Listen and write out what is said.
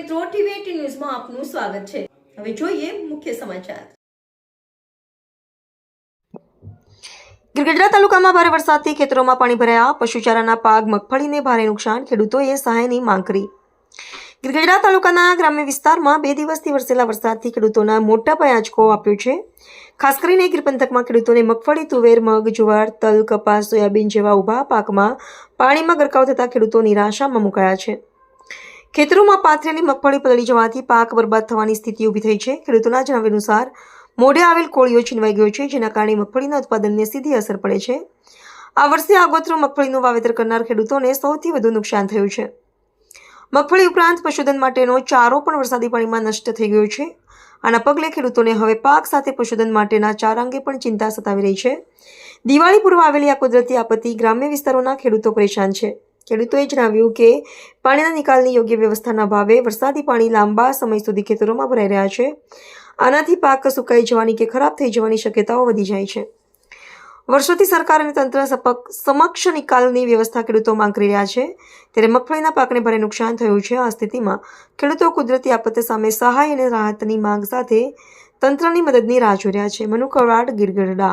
મિત્રો, ટીવી ન્યૂઝમાં આપનું સ્વાગત છે. હવે જોઈએ મુખ્ય સમાચાર. ગીરગઢડા તાલુકામાં ભારે વરસાદથી ખેતરોમાં પાણી ભરાયા. પશુચારાના પાક મગફળીને ભારે નુકસાન. ખેડૂતોએ સહાયની માંગ કરી. ગીરગઢડા તાલુકાના ગ્રામ્ય વિસ્તારમાં બે દિવસથી વરસેલા વરસાદથી ખેડૂતોના મોટા પાયે આંચકો આપ્યો છે. ખાસ કરીને ગીર પંથકમાં ખેડૂતોને મગફળી, તુવેર, મગ, જુવાર, તલ, કપાસ, સોયાબીન જેવા ઊભા પાકમાં પાણીમાં ગરકાવ થતાં ખેડૂતો નિરાશામાં મુકાયા છે. ખેતરોમાં પાથરેલી મગફળી પલળી જવાથી પાક બરબાદ થવાની સ્થિતિ ઊભી થઈ છે. ખેડૂતોના જણાવ્યા અનુસાર, મોઢે આવેલ કોળીઓ છીનવાઈ ગયો છે, જેના કારણે મગફળીના ઉત્પાદનને સીધી અસર પડે છે. આ વર્ષે આગોતરું મગફળીનું વાવેતર કરનાર ખેડૂતોને સૌથી વધુ નુકસાન થયું છે. મગફળી ઉપરાંત પશુધન માટેનો ચારો પણ વરસાદી પાણીમાં નષ્ટ થઈ ગયો છે. આના પગલે ખેડૂતોને હવે પાક સાથે પશુધન માટેના ચારા અંગે પણ ચિંતા સતાવી રહી છે. દિવાળી પૂર્વ આવેલી આ કુદરતી આપત્તિ ગ્રામ્ય વિસ્તારોના ખેડૂતો પરેશાન છે. ખેડૂતોએ જણાવ્યું કે, પાણીના નિકાલની યોગ્ય વ્યવસ્થાના ભાવે વરસાદી પાણી લાંબા સમય સુધી ખેતરોમાં ભરાઈ રહ્યા છે. આનાથી પાક સુકાઈ જવાની કે ખરાબ થઈ જવાની શક્યતાઓ વધી જાય છે. વર્ષોથી સરકાર અને તંત્ર સપક, સમક્ષ નિકાલની વ્યવસ્થા ખેડૂતો માંગ કરી રહ્યા છે. ત્યારે મગફળીના પાકને ભારે નુકસાન થયું છે. આ સ્થિતિમાં ખેડૂતો કુદરતી આપત્તિ સામે સહાય અને રાહતની માંગ સાથે તંત્રની મદદની રાહ જોઈ રહ્યા છે. મનુ કવાડ ગીરગઢડા